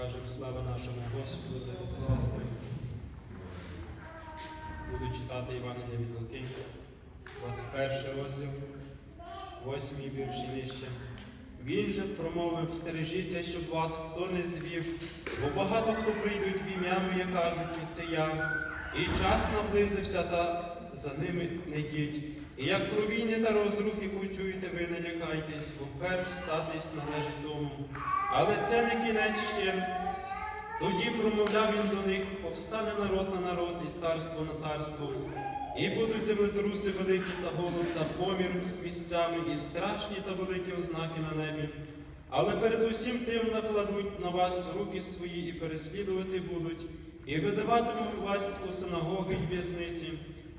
Скажемо слава нашому Господу, брати сестри. Буду читати Євангелія від Луки, 21 розділ, 8 вірш і нижче. Він же промовив, стережіться, щоб вас хто не звів, бо багато хто прийдуть в ім'я моє, кажучи, це я. І час наблизився, та за ними не йдіть. І як про війни та розрухи почуєте, ви не лякайтесь, бо перш статись належить дому. Але це не кінець ще. Тоді промовляв він до них, повстане народ на народ і царство на царство. І будуть землетруси великі та голод, та помір місцями, і страшні та великі ознаки на небі. Але перед усім тим накладуть на вас руки свої і переслідувати будуть, і видаватимуть вас у синагоги й в'язниці,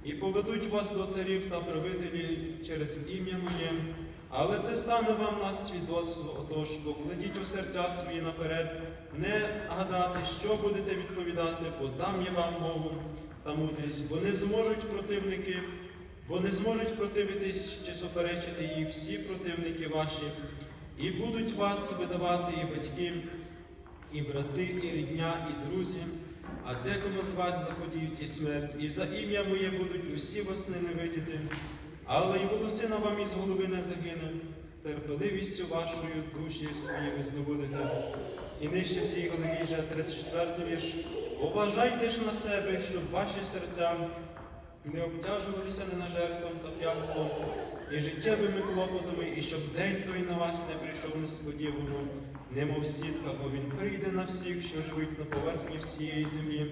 і поведуть вас до царів та правителів через ім'я моє. Але це стане вам на свідоцтво, отож покладіть у серця свої наперед, не гадати, що будете відповідати, бо дам я вам мову та мудрість, бо не зможуть противники, бо не зможуть противитись чи суперечити їй всі противники ваші, і будуть вас видавати і батьки, і брати, і рідня, і друзі, а декому з вас заходіють і смерть, і за ім'я моє будуть усі вас ненавидіти, але й волосина вам із голови не загине, терпеливістю вашою душі своїми здобудете. І нижче в цій голові вже 34 вірш. Уважайте ж на себе, щоб ваші серця не обтяжувалися ненажерством та п'янством і життєвими клопотами, і щоб день той на вас не прийшов несподівано, немов сітка, бо він прийде на всіх, що живуть на поверхні всієї землі.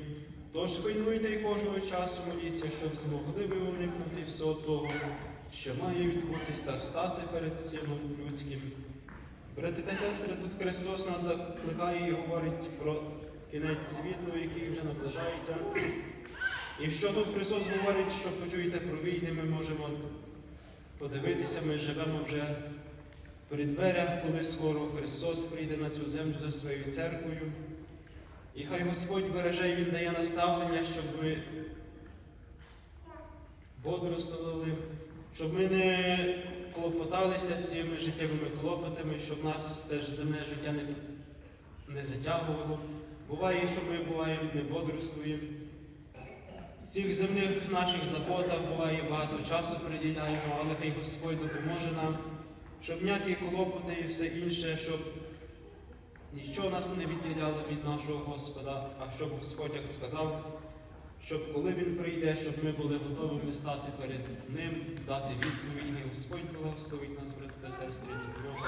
Тож пильнуйте й кожного часу моліться, щоб змогли ви уникнути всього того, що має відбутись та стати перед Сином людським. Брати та сестри, тут Христос нас закликає і говорить про кінець світу, який вже наближається. І що тут Христос говорить, що почуєте про війни, ми можемо подивитися, ми живемо вже при дверях, коли скоро Христос прийде на цю землю за своєю церквою. І хай Господь береже і Він дає наставлення, щоб ми бодро бодрствували, щоб ми не клопоталися цими життєвими клопотами, щоб нас теж земне життя не, не затягувало. Буває, що ми буваємо не бодрствуємо. Цих земних наших заботах буває багато часу приділяємо, але хай Господь допоможе нам, щоб ніякі клопоти і все інше, щоб нічого нас не відділяло від нашого Господа, а щоб Господь як сказав, щоб коли Він прийде, щоб ми були готовими стати перед Ним, дати відповідь, Господь благословить нас, брати та сестри, нього.